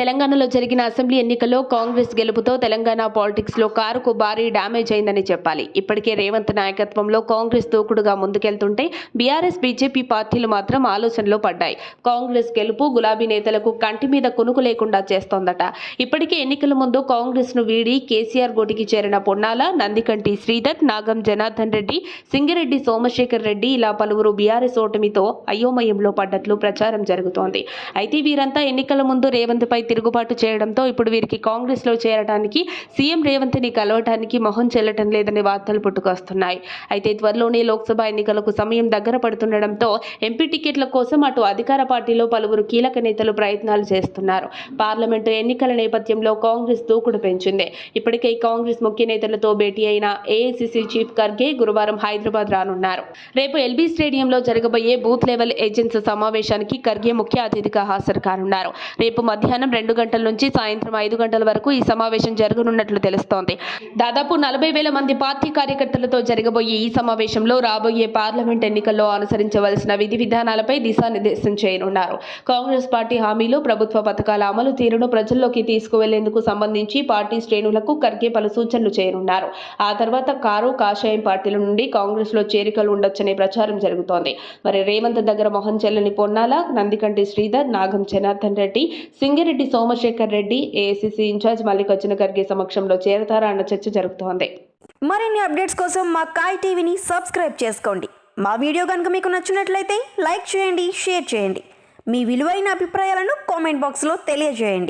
తెలంగాణలో జరిగిన అసెంబ్లీ ఎన్నికల్లో కాంగ్రెస్ గెలుపుతో తెలంగాణ పాలిటిక్స్లో కారుకు భారీ డ్యామేజ్ అయిందని చెప్పాలి. ఇప్పటికే రేవంత్ నాయకత్వంలో కాంగ్రెస్ దూకుడుగా ముందుకెళ్తుంటే బీఆర్ఎస్ బీజేపీ పార్టీలు మాత్రం ఆలోచనలో పడ్డాయి. కాంగ్రెస్ గెలుపు గులాబీ నేతలకు కంటి మీద కునుకు లేకుండా చేస్తోందట. ఇప్పటికే ఎన్నికల ముందు కాంగ్రెస్ను వీడి కేసీఆర్ గోటికి చేరిన పొన్నాల నందికంటి శ్రీధర్ నాగం జనార్దన్ రెడ్డి సింగిరెడ్డి సోమశేఖర్ రెడ్డి ఇలా పలువురు బీఆర్ఎస్ ఓటమితో అయోమయంలో పడ్డట్లు ప్రచారం జరుగుతోంది. అయితే వీరంతా ఎన్నికల ముందు రేవంత్ పై తిరుగుబాటు చేయడంతో ఇప్పుడు వీరికి కాంగ్రెస్లో చేరడానికి సీఎం రేవంత్ని కలవడానికి కలవటానికి మొహం చెల్లటం లేదని వార్తలు పుట్టుకొస్తున్నాయి. అయితే త్వరలోనే లోక్సభ ఎన్నికలకు సమయం దగ్గర పడుతుండటంతో ఎంపీ టికెట్ల కోసం అటు అధికార పార్టీలో పలువురు కీలక నేతలు ప్రయత్నాలు చేస్తున్నారు. పార్లమెంటు ఎన్నికల నేపథ్యంలో కాంగ్రెస్ దూకుడు పెంచింది. ఇప్పటికే కాంగ్రెస్ ముఖ్య నేతలతో భేటీ అయిన ఏఐసిసి చీఫ్ ఖర్గే గురువారం హైదరాబాద్ రానున్నారు. రేపు ఎల్బీ స్టేడియంలో జరగబోయే బూత్ లెవెల్ ఏజెంట్స్ సమావేశానికి ఖర్గే ముఖ్య అతిథిగా హాజరు కానున్నారు. రేపు మధ్యాహ్నం రెండు గంటల నుంచి సాయంత్రం ఐదు గంటల వరకు ఈ సమావేశం జరగనున్నట్లు తెలుస్తోంది. దాదాపు నలభై వేల మంది పార్టీ కార్యకర్తలతో జరగబోయే ఈ సమావేశంలో రాబోయే పార్లమెంట్ ఎన్నికల్లో అనుసరించవలసిన విధి విధానాలపై దిశానిర్దేశం చేయనున్నారు. కాంగ్రెస్ పార్టీ హామీలు ప్రభుత్వ పథకాల అమలు తీరును ప్రజల్లోకి తీసుకువెళ్ళేందుకు సంబంధించి పార్టీ శ్రేణులకు ఖర్గే పలు సూచనలు చేయనున్నారు. ఆ తర్వాత కారు కాషాయం పార్టీల నుండి కాంగ్రెస్లో చేరికలు ఉండొచ్చనే ప్రచారం జరుగుతోంది. మరి రేవంత్ దగ్గర మొహం చెల్లని పొన్నాల నందికంటి శ్రీధర్ నాగం జనార్దన్ రెడ్డి సింగిరెడ్డి సోమశేఖర్ రెడ్డి ఏసీసీ ఇన్ఛార్జ్ మల్లికార్జున ఖర్గే సమక్షంలో చేరతారా అన్న చర్చ జరుగుతోంది మరిన్ని అప్డేట్స్ కోసం మా కాయ్ టీవీని సబ్స్క్రైబ్ చేసుకోండి. మా వీడియో కనుక మీకు నచ్చినట్లయితే లైక్ చేయండి షేర్ చేయండి. మీ విలువైన అభిప్రాయాలను కామెంట్ బాక్స్లో తెలియజేయండి.